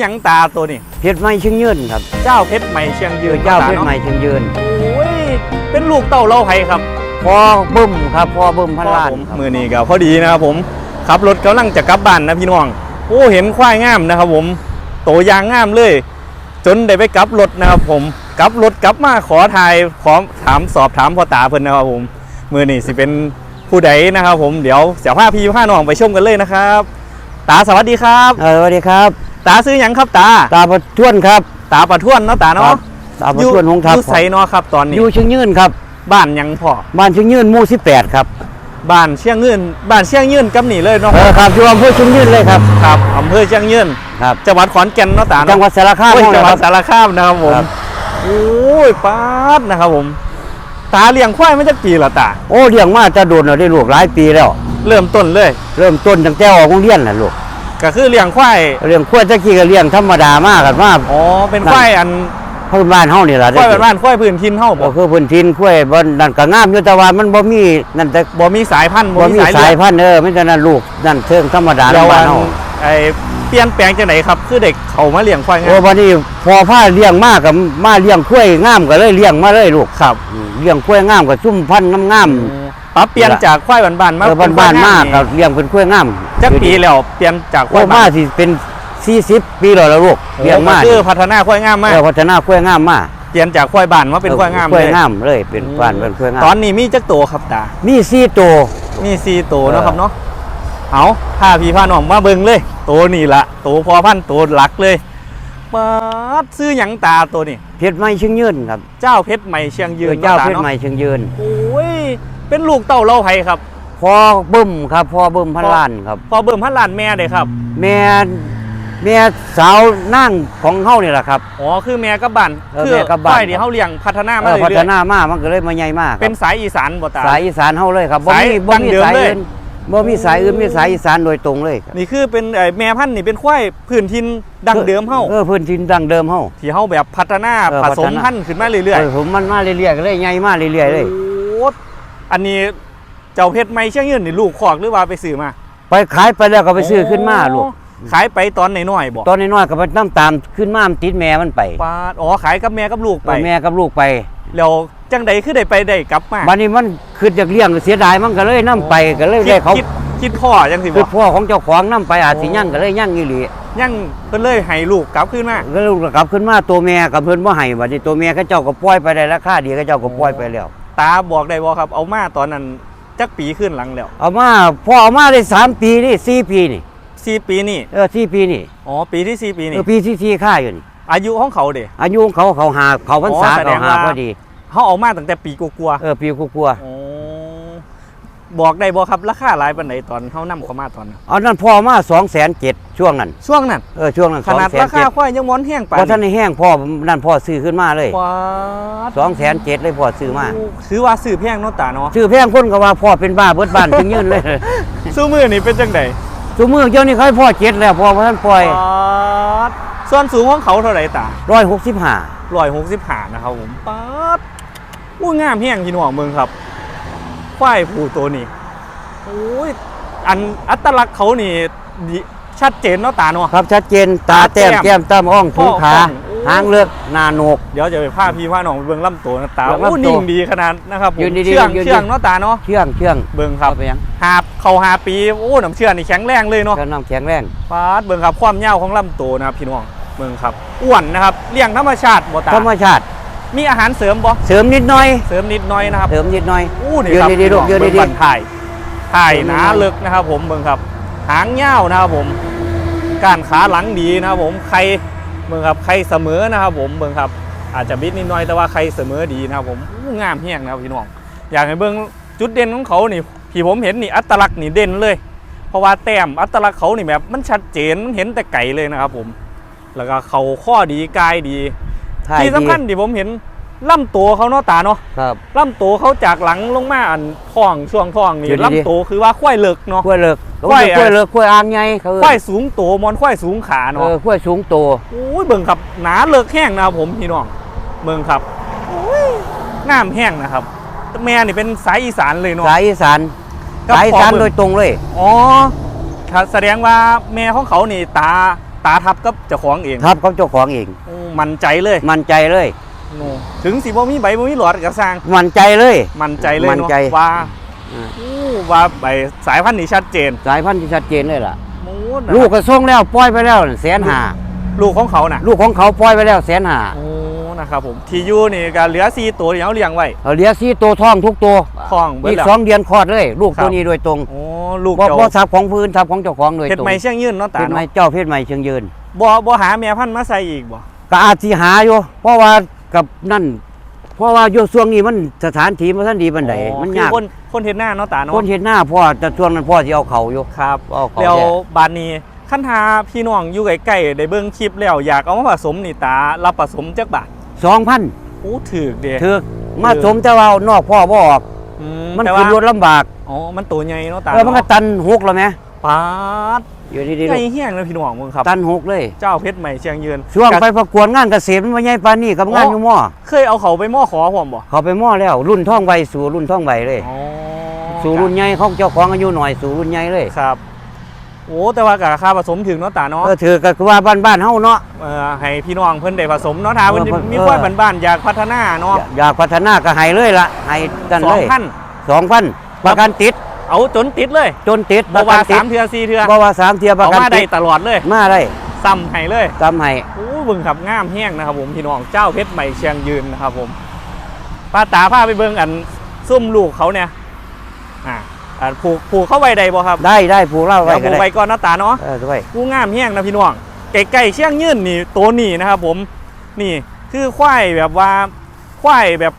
หยังตาตัวนี่เพชรไม้ชิงยืนครับเจ้าเพชรใหม่เชียงยืนเจ้าเพตชรไม้นาะชิงยืนโอ้ยเป็นลูกเต้าเล่าไผครับพอบึ้มครับพอบึ้มพันล้านผมครับมือนี้ก็พอดีนะครับผมขับรถกำลังจะกลับบ้านนะพี่น้องโอ้เห็นควายงามนะครับผมโตยางงามเลย จนได้ไปกลับรถนะครับผมกลับรถกลับมาขอถ่ายขอถามสอบถามพ่อตาเพิ่นนะครับผมมือนี้สิเป็นผู้ใดนะครับผมเดี๋ยวเสียผ้าพี่ผ้าน้องไปชมกันเลยนะครับ ตาสวัสดีครับเออสวัสดีครับ ตาซื้อหยังครับตา ตาประทวนครับตาประท้วนเนาะตาครัเนาะบตาประทวนหงทับอยู่ไสเนาะครับตอนนี้ อยู่ชิงยืนครับ บ้านหยังพ่อ บ้านชิงยืนหมู่18ครับ บ้านเชียงยืนบ้านเชียงยืนกับนี่เลยเนาะ เออครับอยู่อำเภอชิงยืนเลยครับ ครับอำเภอเชียงยืนครับ จังหวัดขอนแก่นเนาะตาเนาะจังหวัดสารคามโอ้ยเฮาจังหวัดนะคสารับรคามนะครับผมครับโอ้ยป้าดนะครับผม ตาเลี้ยงควายมาจากปีละตา โอ้เลี้ยงมาจะโดนเราได้ลูกหลายปีแล้ว เริ่มต้นเลย เริ่มต้นตั้งแต่ออกโรงเรียนน่ะลูก ก็คือเลี้ยงควายเลี้ยงควายตะกี้ก็เลี้ยงธรรมดามากกันมาอ๋อเป็นควายอันพื้นบ้านเฮานี่ล่ะควายบ้านๆควายพื้นถิ่นเฮาก็บ่คือพื้นทินควายบ่นั่นก็งามอยู่แต่ว่ามันบ่มีนั่นแต่บ่มีสายพันธุ์บ่มีเลืสาอยดพันธุ์เออไม่แต่นั้นลูกนั่นเชิงธรรมดาแล้วบ้าอันนเฮาไอ้เปลี่ยนแปลงจังไหนครับคือเด็กเขามาเลี้ยงควายโอ้งามวันนี้พอผ้าเลี้ยงมากกับมาเลี้ยงควายงามก็เลยเลี้ยงมาเลยลูกครับอืมเลี้ยงควายงามกับซุ่มพันธุ์งาม ปรับเปลี่ยนจากควายบ้านๆๆมาเออเป็บ้านๆมากควก็ยงเลี้ยงเป็นควายงามจักปีแล้วเปลี่ยนจากคควาวยยมาบ้านสิเป็น40ปีแล้วล่ะลูกเลี้ยงมาโอ้ก็คือพัฒนาควายงามมากเออพัฒนาควายงามมาเปลี่ยนจากควายบ้านมาเป็นควายงามควาเลยยงามเลยเป็นบ้านเป็นควายงามตอนนี้มีจักโตครับตามี4ตัวมีซีโตวเออเนาะครับเนาะเอาพาพี่พาน้องมาเบิ่งเลย โตวนี่ละโตวพอพันธุ์โตวหลักเลย ปัดซื้อหยังตาตัวนี่เพชรไม้ชิงยืนครับเจ้าเพชรใหม่เชียงยืเอนอเจ้าเพชรนาะไม้ชิงยืนโอ้ยเป็นลูกเต้าเล่าไผครับพอบึ้มครับพอบึ้มพันล้านครับ พอเบิ่มพันล้านแม่เด้ครับ แม่แม่สาวนั่งของเฮานี่แหละครับอ๋อคือแม่กับบ้านเออคืแม่กับบ้านควายที่เฮาเลี้ยงพัฒนาเอมาอพัฒเรื่อยนามามันก็เลยมาใหญ่มากๆเป็นสายอีสานบ่ตาสายอีสานเฮาเลยครับบ่สายมีบ่มีดั้งเดิมสายเลยอื่น บ่มีสายอื่นมีสายอีสานโดยตรงเลยครับนี่คือเป็นไอ้แม่พันธุ์นี่เป็นควายพื้นถิ่นดั้งเดิมเฮาเออพื้นถิ่นดั้งเดิมเฮาที่เฮาแบบพัฒนาเออผสมพัฒนาพันธุ์ขึ้นมาเรื่อยเออผมมันมาเรื่อยๆก็เลยใหญ่มาเรื่อยๆเลยโอ้อันนี้เจ้าเพชรไม่เชื่อเงินนี่ลูกคอกหรือว่าไปซื้อมาไปขายไปแล้วก็ไปซื้อขึ้นมาลูก ขายไปตอนน้อยๆบอกตอนน้อยๆก็ไปน้ำตามขึ้นมามันติดแม่มันไปปาดอ๋อขายกับแม่กับลูกไปแม่กับลูกไป แล้ว จังใดคือได้ไปได้กลับมาบัดนี้มันคือจากเลี้ยงเสียดายมันก็เลยนํไปก็เลยคิได้ดเขาคิดคิดพ่อจังสิบคืออกพ่อของเจ้าของนํไปอาจสิยั่งก็เลยยั่งอีหลียังเพิ่นเลยให้ลูกกลับขึ้นมาก็ลูกก็กลับขึ้นมาตัวแม่กับเพิ่นบ่ให้บัดนี้ตัวแม่เขาเจ้าก็ปล่อยไปได้ราคาดีเขาเจ้าก็ปล่อยไปแล้ว ตาบอกได้บ่ครับเอามาตอนนั้นจักปีขึ้นหลังแล้ว เอามาพ่อเอามาได้สามปีนี่สี่ปีนี่สี่ปีนี่เออสี่ปีนี่อ๋อปีที่สี่ปีเอนี่อปีที่สี่ค่าอยู่นี่อายุของเขาเด้อายุของเขาเขาหาเขาพรรษาอ๋อแสดเขางหาว่าพอดี เขาเอามาตั้งแต่ปีกลัวาเออปีกลัวๆอ๋อบอกได้บ่ครับราคาหลายปานใดตอนเขานํเขามาตอนนั้นๆเอานั่นพ่อเอามาสองแสนเจ็ดช่วงนั้นช่วงนั้นเออช่วงนั้นขนาด200,000ราคาควายยังม้อนแห้งปานพอท่านในแห้งพ่อนั่นพ่อซื้อขึ้นมาเลยว้าดสองแสนเจ็ดเลยพ่อซื้อมาถือว่าซื้อแพงเนาะตาเนาะซื้อแพงคนก็ว่าพ่อเป็นบ้าเบิดบ้านถึงยืนเลยซื้อมือนี่เป็นจังไดสมือเจ้านี่เขาให้พ่อเจ็ดแล้วพ่อพระท่านปล่อยป๊าดส่วนสูงของเขาเท่าไหร่ตาร้อยหกสิบห้าร้อยหกสิบห้านะครับผมป๊าด อู้งามแห้งพี่น้องเมืองครับควายผูตัวนี้โอ้ยอันอัตลักษณ์เขานี่ดิชัดเจนเนาะตาเนาะครับชัดเจนตาแต้มตาแต้มแก้มตั้มอ่องถูขาอ่องหางเลือกหนาโหนกเดี๋ยวจะไปพาพี่พาน้องไปเบิ่งลำตัวนะตาเบิ่งลำตัวโอ้นิ่งดีขนาดนะครับผมยืนดีๆเชื่องยืนดีเชื่องเนาะตาเนาะเชื่องเชื่องเบิ่งครับเอาไปยังหาบเขาหาปีโอ้น้ำเชื่อนี่แข็งแรงเลยเนาะเชื่องน้ำแข็งแรงฟาดเบิ่งครับความยาวของลำตัวนะครับพี่น้องเบิ่งครับอ้วนนะครับเลี้ยงธรรมชาติบ่ตาธรรมชาติ มีอาหารเสริมบ่เสริมนิดหน่อย เสริมนิดหน่อยนะครับเสริมนิดหน่อยอู้นี่ยืนครับดีๆลูกพี่น้องยืนดีๆเบิ่งบัถ่ายถ่ายยืนหดีๆนาเลึกนะครับ ผมเบิ่งครับ หางยาวนะครับผมก้านขาหลังดีนะครับผมใครเบิ่งครับใครเสมอนะครับ ผมเบิ่งครับ อาจจะบิดนิดหน่อยแต่ว่าใครเสมอดีนะครับ ผมอู้งามแห้งนะครับพี่น้องอยากให้เบิ่งจุดเด่นของเขานี่ที่ผมเห็นนี่อัตลักษณ์นี่เด่นเลย เพราะว่าแต้มอัตลักษณ์เขานี่แบบมันชัดเจนมันเห็นแต่ไก่เลยนะครับ ผม แล้วก็เขาข้อดีกายดี ถ่ายที่ดีสำคัญที่ผมเห็นลำตัวเขาเนาะตาเนาะครับลำตัวเขาจากหลังลงมาอันท้องช่วงท้องนี่อยู่ดีๆลำตัวคือว่าควายเลิกเนาะขั้วเลิกควายขั้วเลิกขั้วอ่างไงเขาควายสูงโตมอนควายสูงขาเอเนาะอขั้วสูงโตโอ้ยเบิ่งครับหนาเลิกแห้งนะครับผมพี่น้องเบิ่งครับโอ้ยน้ำแห้งนะครับแม่นี่เป็นสายอีสานเลยเนาะ สายอีสานกับสายอีสานพ่อเบิ่ง โดยตรงเลย อ๋อครับแสดงว่าแม่ของเขานี่ตาตาทับกับเจ้าของเอง ครับเขาเจ้าของเอง โอ้ มั่นใจเลยมั่นใจเลย โอ้ถึงสิบ่มีใบบ่มีหลอดก็สร้างมั่นใจเลย มั่นใจเลยมั่นเนาะใจว่าอ่าอู้ว่าใบสายพันธุ์นี่ชัดเจนสายพันธุ์ที่ชัดเจนเลยล่ะ โอ้นะลูกก็ส่งแล้วปล่อยไปแล้วแสนหาลูกของเขาน่ะลูกของเขาปล่อยไปแล้วแสนหาโอ้นะครับผมทียูนี่ก็เหลือ4ตัวที่เขาเลี้ยงไว้เขาเลี้ยงซี่ตัวท้องทุกตัวท้องเบิดอีกแล้วสองเดือนคลอดเลย ลูกครับ ตัวนี้โดยตรงโอ้ลูกบ่เจ้าบ่ทับของพื้นทับของเจ้าของโดยเฮ็ดตรงไม่เชียงยืนเนาะตาเป็นไม้เนาะเจ้าเพศใหม่เชิงยืนบ่บ่หาแม่พันธุ์มาใส่อีกบ่ ก็อาจสิหาอยู่เพราะว่ากับนั่น เพราะว่าอยู่ช่วงนี้มันสถานที่มันท่านดีบันไดอ๋อมันคือยากคนคนเฮ็ดหน้าเนาะตาเนาะคนเห็นหน้าพ่อแต่ช่วงนั้นพ่อสิเอาเขาอยู่ครับเอาเขาแล้วแท้บานนี้คันหาพี่น้องอยู่ใกล้ๆได้เบิ่งคลิปแล้วอยากเอามาผสมนี่ตารับผสมจักบาทสองพันโอ้ถูกเด้เถือกมาสมแต่ว่าเอานอกพ่อบ่ออกอืมันแต่ขึ้ว่านรถลำบากอ๋อมันตัวใหญ่เนาะตาเออมันก็เนาะตันหกแล้วไหม ปาดอยู่ดีๆใหลูญ่กเฮี้ยงเลยพี่น้องมึงครับ ตันหกเลย เจ้าเพชรใหม่เชียงยืนช่วงก็ไปประกวดงานเกษตรมันบ่ใหญ่ปานนี้กับงานอยู่หม้อเคยเอาเขาไปหม้อขอผมบ่เขาไปหม้อแล้ว รุ่นท่องใบสู่รุ่นท่องใบเลยอ๋อสู่รุ่นใหญ่ของเจ้าของอายุหน่อยสู่รุ่นใหญ่เลยครับโอ้แต่ว่ากับราคาผสมถึงเนาะตาเนาะเออถือก็คือว่าบ้านๆเฮาเนาะเออให้พี่น้องเพิ่นได้ผสมเนาะถ้าเพิ่นเออเพิ่นมีเออควายบ้านๆอยากพัฒนาเนาะอยากพัฒนาก็ให้เลยล่ะให้กันสเลองยพันสองพันประกันติด เอาจนติดเลยจนติดปบ่ระกัว่านติสาดมเทือสี่เทือบ่ว่าสามเทียประเอากันมาได้ติดตลอดเลยมาได้ซ้ำให้เลยจำให้โอ้เบิ่งครับงามแห้งนะครับผมพี่น้องเจ้าเพชรใหม่เชียงยืนนะครับผมป้าตาพาไปเบิ่งอันซุ่มลูกเขาเนี่ยอ่าอ่าผูกผูกเข้าไว้ใดบ่ครับได้ได้ผูกเล่าไว้เดี๋ยวก็ผูกได้ไว้ก่อนนะตาเนาะเออด้วยผู้งามแห้งนะพี่น้องไก่ๆเชียงยืนนี่ตัวนี้นะครับผมนี่คือควายแบบว่าควายแบบ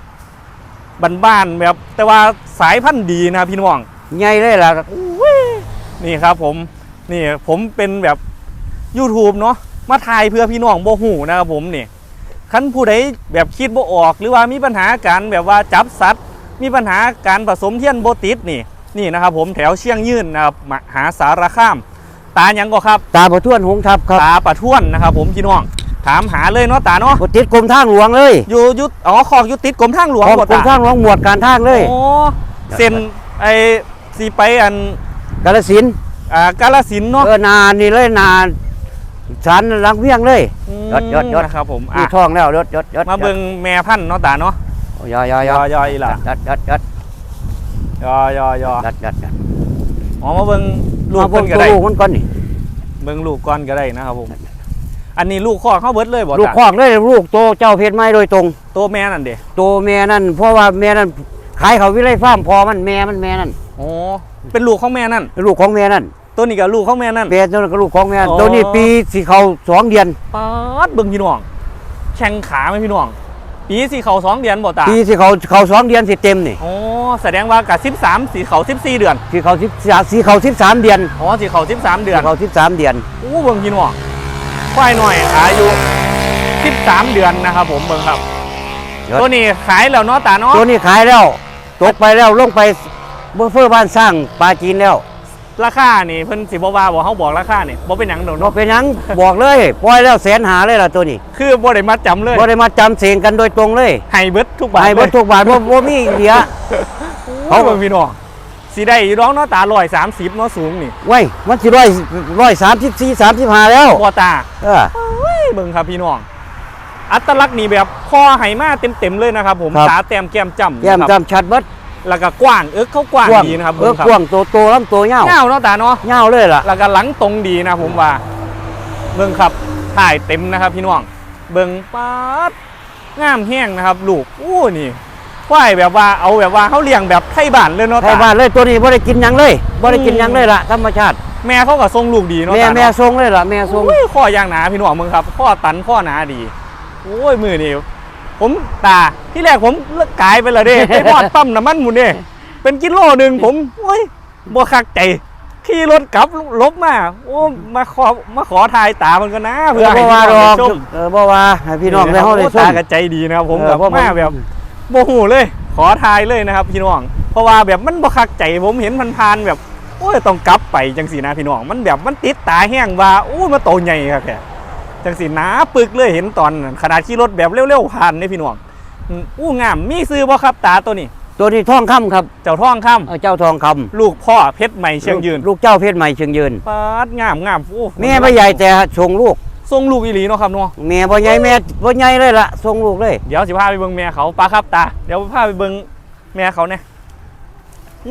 บ้านๆแบบ แต่ว่าสายพันธุ์ดีนะพี่น้อง ใหญ่เลยล่ะนี่ครับผมนี่ผมเป็นแบบ YouTube เนาะมาถ่ายเพื่อพี่น้องบ่หูนะครับผมนี่คันผู้ใดแบบคิดบ่ออก หรือว่ามีปัญหาการแบบว่าจับสัตว์ มีปัญหาการผสมเทียนโบติดนี่นี่นะครับผมแถวเชียงยืนนะครับมหาสารคาม ตาหยังก็ครับตาประท้วนหงทับครับตาปะท้วนนะครับ ผมพี่น้องถามหาเลยเนาะตาเนาะบ่ติดกรมทางหลวงเลยอยู่อยุดอ๋อคอกอยู่ติดกรมทางหลวงของบ่กรมตาทางหลวงหมวดการทางเลยโอ้เส้นไอ้ สีไปอันกาฬสินธุ์อ่ากาลสินธุ์เนาะเออนานี่เลยนาสันหลังเวียงเลยมยอดยอดยอดนะครับผมมีอะท้องแล้วยศยศยศมาเบิ่งแม่พันธุ์เนาะตาเนาะยอยอยยอยออีหล่ะยศยศยศยอยอยอยศยศยศอ๋อมาเบิ่งลูลูกกเพิ่นก็ตัวได้ลูกมันก่อนนี่เบิ่งลูกก่อนก็ได้นะครับผมอันนี้ลูกคอกเข้าเบิดเลยบ่ลูกตาคอกเลยลูกโตเจ้าเพชรไม้โดยตรงตัวแม่นั่นเด้โตแม่นั่นเพราะว่าแม่นั่นขายเขาวิไลฟาร์มพอมันแม่มันแม่นั่น อ๋อเป็นลูกของแม่นั่นลูกของแม่นั่นตัวนี้ก็ลูกของแม่นั่นแม่ตัวนั้นก็ลูกของแม่นั่นอ๋อตัวนี้ปีสิเขาสองเดือนป๊าดเบิ่งพี่น้องแข่งขาไหมพี่น้องปีสีเขาสองเดือนบ่ตาปีสิเขาเขาสองเดือนสิเต็มนี่อ๋อแสดงว่ากับสิบสามสีเขาสิบสี่เดือนสิเขาสิบสีเขาสิบสามเดือนอ๋อสีเขาสิบสามเดือนสิเขาสิบสามเดือนอู้เบิ่งพี่น้องควายหน่อยอายุสิบสามเดือนนะครับผมเบิ่งครับยอดตัวนี้ขายแล้วเนาะตาเนาะตัวนี้ขายแล้วตกไปแล้วลงไป เบอร์เฟอร์บ้านสร้างปลาจีนแล้วราคานี่เพิ่นสิบ่ว่าบ่เฮาบอกราคานี่บ่เป็นหยังดอกบ่เนาะเป็นหยัง บอกเลยปล่อยแล้วแสนหาเลยล่ะตัวนี้คือบ่ได้มัดจำเลยบ่ได้มาจำเสียงกันโดยตรงเลยให้เบิดทุกบาทให้เบ่เลยทุกบาทบ่บ่มีเหลือ เขาเขาเบิ่งพี่น้องสิได้อยู่ดอกเนาะตา130เนาะสูงนี่ไว้ยมันสิร้อยร้อยสามสิบสี่สามสิบห้าแล้วบ่ตาเออ เฮ้ยเบิ่งครับพี่น้อง อัตลักษณ์นี่แบบคอไหมาเต็มๆเลยนะครับผมครับ ตาแต้มแก้มจ้ำแก้มนะครับจำชัดเบิด แล้วก็กว้างเอิกเขากว้างกว้างดีนะครับเอเบิ่องครับกว้างโตโตลำตัวเหี่ยวเงาเนาะตาเนาะเหี่ยวเลยล่ะแล้วก็หลังตรงดีนะผมว่าเบิ่งครับถ่ายเต็มนะครับพี่น้องเบิ่งป๊าดงามแห้งนะครับ ลูกอู้นี่ควายแบบว่าเอาแบบว่าเขาเลี้ยงแบบไทยบ้านเลยเนาะไทยตาบ้านเลยตัวนี้บ่ได้กินหยังเลยบ่ได้กินหยังอืมเลยล่ะธรรมชาติ แม่เขาก็ทรงลูกดีเนาะแม่ตาแม่เนาะทรงเลยล่ะแม่ทรงอุ้ยข้อยางหนาพี่น้องมึงครับข้อตันข้อหนาดีโอ้ยมือนี่ ผมตาที่แรกผมเลิกกายไปเลยเด้ไปบอดปั๊มน้ำมันหมุนเด้เป็นกิโลหนึ่งผมโอ้ยบ่คักใจขี่รถกลับลบมาโอ้มาขอมาขอทายตามันก็นะเอเพื่ออให้บ่พี่ว่าน้องดอกได้ชมเออบ่ว่าให้พี่น้องได้เฮาได้โอ้ชมตาก็ใจดีนะครับผมเออแบบเพราะผมมาแบบโมโหเลย ขอทายเลยนะครับพี่น้อง เพราะว่าแบบมันบ่คักใจผมเห็นมันพานๆแบบโอ้ยต้องกลับไปจังสีนะพี่น้องมันแบบมันติดตาแห้งว่าโอ้ยมันโตใหญ่ครับแก จังสีหนาปึกเลยเห็นตอนนั้นขนาดขี่รถแบบเร็วๆผ่านนี่พี่น้องอืมอู้งามมีซื้อบ่ครับตาตัวนี้ ตัวนี้ทองคำครับ เจ้าท่องค่เออเจ้าทองคำำลูกพ่อเพชรใหม่เชียงยืน ลูกเจ้าเพชรใหม่เชียงยืนปาดงามงามโอ้แม่บ่ใหญ่แต่ชงลูกทรงลูกอีหลีเนาะครับเนาะแม่บ่ใหญ่แม่บ่ใหญ่เลยล่ะทรงลูกเลยเดี๋ยวสิพาไปเบิ่งแม่เขาปลาครับตาเดี๋ยวพาไปเบิ่งแม่เขาเนี่ย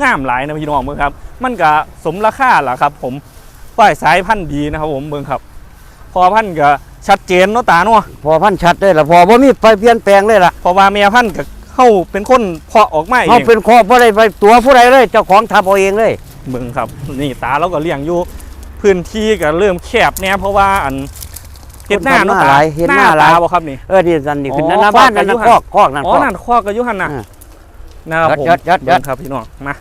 งามหลายนะพี่น้องเบิ่งครับ มันก็สมราคาล่ะครับ ผมป้ายสายพันธุ์ดีนะครับผมเบิ่งครับ พอพันธุ์ก็ชัดเจนเนาะตาเนาะพอพันชัดเลยล่ะพอบ่มีไปเปลี่ยนแปลงเลยล่ะเพราะว่าแม่พันธุ์ก็เข้าเป็นคนเพาะออกมาเอเขางเป็นครอบบ่ได้ไปตัวผู้ใดเลย เจ้าของทำเอาเองเลย เบิ่งครับ นี่ตาเราก็เลี้ยงอยู่พื้นที่ก็เริ่มแคบแน่เพราะว่าอันเฮ็ดหน้าเนาะคนทำหน้าตาหลายเฮ็ดหน้าหลายตบ่ครับนี่ เออนี่สันนี่ขึ้นอ๋อนั่นนะบ้านนั่นคอกนะกับยุคหันอกคอกนั่นอ๋คออก นั่นข้อกับยุหันน่ะอ่านะครับผมยัดยัดยัดเบิ่งครับพี่น้องมา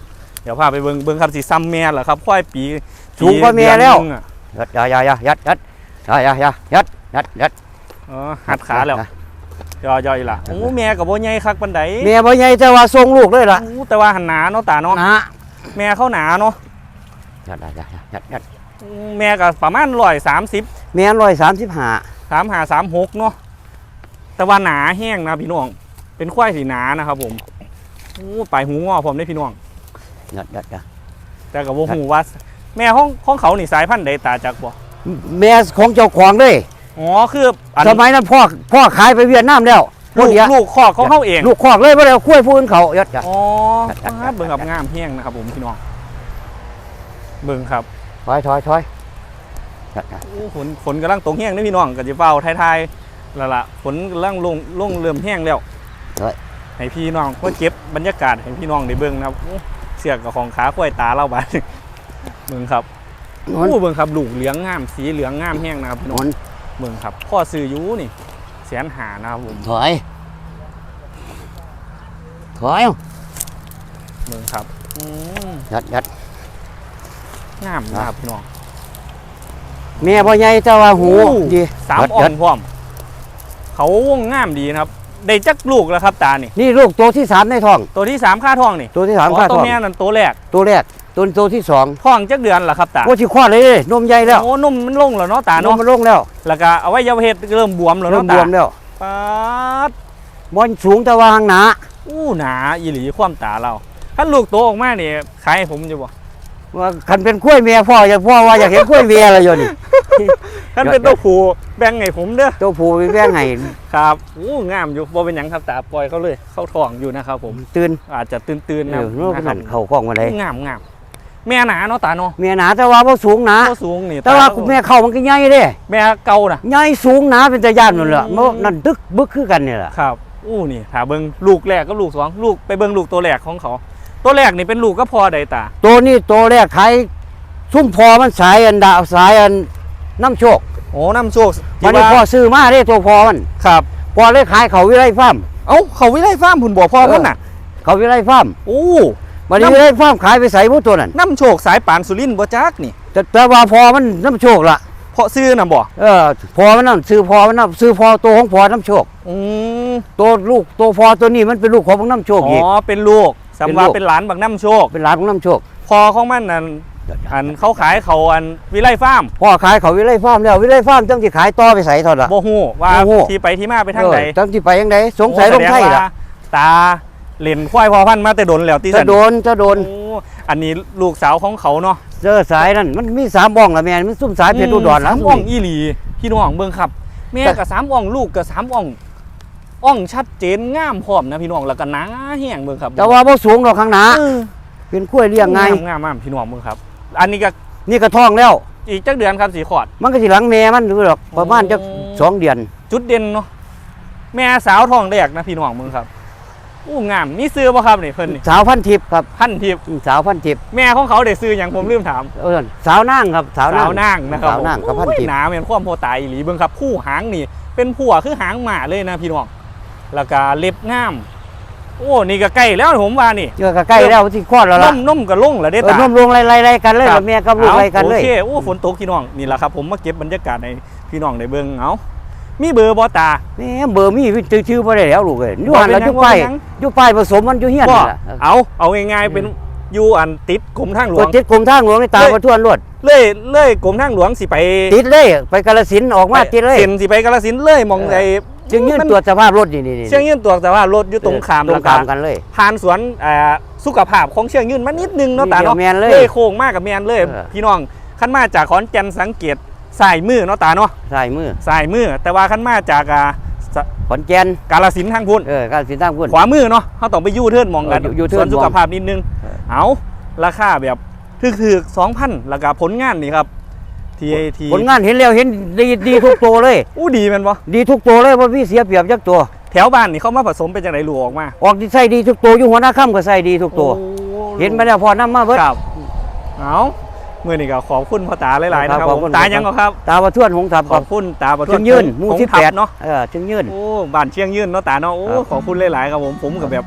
เดี๋ยวพาไปเบิ่งเบิ่งครับสิซ้ำแม่เหรอครับควายปีสูงกว่าแม่แล้ว ปีเดือนหนึ่งอะ ยัดยัดยัดยัดยัด ยัดยัดยัดยัดยัดอ๋อหัดขาแล้วย่อย่อยล่ะโอ้แม่กับบ่ใหญ่คักปานใดแม่บ่ใหญ่แต่ว่าทรงลูกเลยล่ะโอ้แต่ว่าหันหนาเนาะตาเนาะนะแม่เขาหนาเนาะยัดยัดยัดยัดยัดอืมแม่ก็ประมาณ130แม่ร้อยสามสิบห้า35 36เนาะแต่ว่าหนาแห้งนะพี่น้อง เป็นควายสีหนานะครับผมโอ้ปลายหูงอผมได้พี่น้องยัดยัดยัดแต่กับว่าหูว่าแม่ห้องห้องเขานี่สายพันธุ์ใดตาจากบ่ แม่ของเจ้าของเลย อ๋อคืออันสมัยนั้นพ่อพ่อขายไปเวียดนามแล้วลูกเดียวลูกคอกของเขาเอง ลูกคอกเลยบ่ได้เอาคุ้ยผู้อื่นเขายัดยัดอ๋อจัดๆๆปาดเบิ่งครับงามแห้งนะครับผมพี่น้องเบิ่งครับถอยถอยถอยยัดยัดโอ้ฝนฝนกำลังตกแห้งนี่พี่น้องก็จะเฝ้าทายๆแล้วล่ะฝนกำลังลงลงเริ่มแห้งแล้วให้พี่น้องก็เก็บบรรยากาศให้พี่น้องได้เบิ่งนะครับโอ้เสียกกับของขาควายตาเราบาดเบิ่งครับ นโอ้นเบิ่งครับลูกเหลืองงามสีเหลืองงามแห้งนะครับพี่นน้องนเบิ่งครับข้อซื้ออยูนี่แสนหานะครับผมถอยถอยเอาเบิ่งครับอืมยัดยัดงามนะครับพี่น้องแม่บ่ใหญ่แต่ว่าหูโอ้ดี สามยัดอ่อยันดพร้อม เขาวงงามดีนะครับ ได้จักลูกแล้วครับตานี่นี่ลูกตัวที่สามในท้อง ตัวที่สามค่าทองนี่ตัวที่สามอ๋อค่าตัท้วองแม่นั่นตัวแรกตัวแรกตัวตัวที่สองท้องจักเดือนละครับตาว่าที่คลอดเลยเด้นมใหญ่แล้วโอ้นมมันลงแล้วเนาะตานมเนาะมันลงแล้ว แล้วก็เอาไว้ยาเพศเริ่มบวมแล้วเริ่เนาะมบตาวมแล้วป๊าดบอลสูงแต่ว่าหางหนาอู้หนาอีหลีความตาเราถ้าลูกโตออกมาเนี่ยขายให้ผมจะบอก ว่าคันเป็นกล้วยเมียพ่ออยากพ่อว่าอยากเห็นกล้วยเมียอะไรอยู่นี่ท่านเป็นตัวผู้แบ่งให้ผมเด้อตัวผู้ไปแว่งไงครับอู้งามอยู่บ่เป็นหยังครับตาปล่อยเขาเลย เข้าท้องอยู่นะครับผมตื่นอาจจะตื่นๆเอนะอนู่นนะคนั่รับนเข้าคล้องมาเลยงามงามแม่หนาเนาะตาเนาะเมียหนาแต่ว่าบ่สูงหนาก็สูงนี่แต่ว่าก็แม่เข้ามันก็ใหญ่เด้แม่เก่าน่ะใหญ่สูงหนาเป็นตะย่านนั่นแหละอืมมันนั่นตึกบึกคือกันนี่แหละครับอู้นี่ถ้าเบิ่งลูกแรกกับลูกสองลูกไปเบิ่งลูกตัวแรกของเขา ตัวแรกนี่เป็นลูกก็พอใดตาตัวนี้ตัวแรกขายซุ่มพอมันสายอันดาวสายอันน้ำโชคโอ้น้ำโชคมันนี่พ่อซื้อมาได้ตัวพอมันครับพอเลยขายเขาวิไลฟาร์มเอ้าเขาวิไลฟาร์มพุ่นบ่พ่อมันน่ะ เขาวิไลฟาร์มโอ้มันนี่น้ำวิไลฟาร์มขายไปใส่ผู้ตัวนั้นน้ำโชคสายปานสุรินทร์บ่จักนี่แต่แต่ว่าพอมันน้ำโชคละเพราะซื้อน่ะบ่เออพอมันนั่นซื้อพอมันนั่นซื้อพอตัวของพอน้ำโชคอืมตัวลูกตัวพอตัวนี้มันเป็นลูกของน้ำโชคอ๋อีกอเป็นลูก สำว่าเป็นลูกเป็นหลานบักน้ำโชคเป็นหลานของน้ำโชคพอของมันนั่นอันเขาขายเขาอันวิไลฟาร์มพ่อขายเขาวิไลฟาร์มแล้ววิไลฟาร์มจังที่ขายต่อไปใส่เท่าไหร่บ่ฮู้ว่าบ่ฮู้ที่ไปที่มาไปทางใดจังที่ไปยังไงสงสัยลงไทยโอ้แสดล่ะว่าตาเล่นควายพอพันธุ์มาแต่โดนแล้วที่จะโดนจะโดนโอ้อันนี้ลูกสาวของเขาเนาะเจอสายนั่นมันมีสามบ้องละแม่นมันซุ่มสายเพชรอุดรสาละมอ่องอีหลีพี่น้องเบิ่งครับแม่แต่กับสามอ่องลูกกับสามอ่อง อ่องชัดเจนงามพร้อมนะพี่น้องแล้วก็หนาแห้งเบิ่งครับแต่ว่าบ่สูงดอกข้างหน้าเออเป็นกล้วยเลี้ยงไงายงามงามมากพี่น้องเบิ่งครับ อันนี้ก็นี่ก็ท้องแล้ว อีกจักเดือนครับสีขอด มันก็สิหลังแม่มันดูดอกประมาณจักโอ้สองเดือน จุดเด่นเนาะแม่สาวทองแรกนะพี่น้องเบิ่งครับอู้งามมีซื้อบ่ครับนี่เพิ่นนี่สาวพันทิพย์ครับพันทิพย์สาวพันทิพย์แม่ของเขาได้ซื้ออย่างผมลืมถามเออสาวนางครับสาวนางสาวนางนะครับสาวนางกับพันโอ้ยทิพหย์นาเหมือนความโพตายอีหลีเบิ่งครับผู้หางนี่เป็นผัวคือหางหมาเลยนะพี่น้อง แล้วก็เล็บงาม โอ้นี่ก็ใกล้แล้วผมว่านี่เจอก็ใกล้แล้วที่คลอดแล้วนล่ะมนมก็ลงแล้วเด้เออตานมลงไล่ๆๆกันเลยครับแม่กับลูกไล่กันเลยโอเคโอ้ฝนตกพี่น้องนี่แหละครับ ผมมาเก็บบรรยากาศในพี่น้องได้เบิ่งเอามีเบอร์บ่ตานี่เบอร์มีชื่อชื่อบ่ได้แล้วลูกเอ้ยอยู่หันแล้วบ่อยู่เป็นหยังป้ายบ่เป็นหยังอยู่ป้ายผสมมันอยู่เฮียนบ่นี่ล่ะเอาเอาง่ายๆเป็นอยู่อันติดกรมทางหลกวดงติดกรมทางหลวงในตามเลยมาทั่วรวดเลื่อยเลื่อยกรมทางหลวงสิไป ติดเลยไปกาลสินธุ์ออกมาติดเลยเส้นสิไปกาฬสินธุ์เลื่อยมองเออไอ้ เชียงยืนมัตรวจสภาพรถนี่นี่นี่เชียงยืนตัวแต่ว่ารถอยู่ตรงขามตรงขามกันเลย ผ่านสวนเอ่อสุขภาพของเชียงยืนมานิดนึงเนาะนิดตาเดียวเนาะแม่นเลยเลยโค้งมากกับแมนเลย เออ พี่น้องขั้นมาจากขอนแก่นสังเกตสายมือเนาะตาเนาะใส่มือสายมือ แต่ว่าขั้นมาจากอ่าสขอนแก่นกาลสินธุ์ทางพุ่น เออการสินทางพุ่น ขวามือเนาะเขาต้องไปยูเทิร์นมองกันเออยูเทิสร์วนนสุขภาพนิดนึง เออ เอาราคาแบบถึกๆสองพันแล้วก็ผลงานนี่ครับ ทีทีผลงานเห็นแล้วเห็นดีดีทุกตัวเลย อู้ดีแมันบ่ดีทุกตัวเลยว่าพี่เสียเปรียบจักตัว แถวบ้านนี่เขามาผสมเป็นจังไดลูกออกมาออกที่ใส่ดีทุกตัวอยู่หัวหน้าค่ำก็ใส่ดีทุกตัว โอ้เห็นไปแล้วพอน้ำมาเบิด ครับเอาเมื่อนี้ก็ขอบคุณพ่อตาหลายๆนะครับขอบผคุมณ ตายังก็ครับ ตาว่าทวนหงส์ทับขอบคุณตาประทุเชียงยืนหมู่ของที่ทัแปพดเนาะ เออเชียงยืน โอ้บ้านเชียงยืนเนาะตาเนาะโอ้ครับ ขอบคุณหลาย ๆ ครับผมผมกับแบบ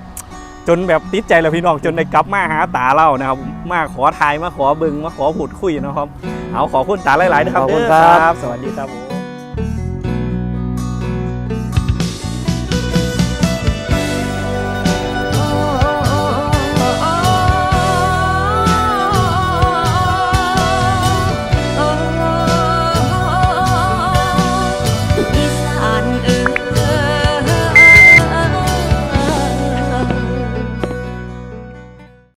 จนแบบติดใจแล้วพี่น้องจนได้กลับมาหาตาเล่านะครับมาขอทายมาขอเบึงมาขอพูดคุยนะครับ เอาขอบคุณตาหลายๆนะครับขอบคุณเด้อครับ สวัสดีครับผม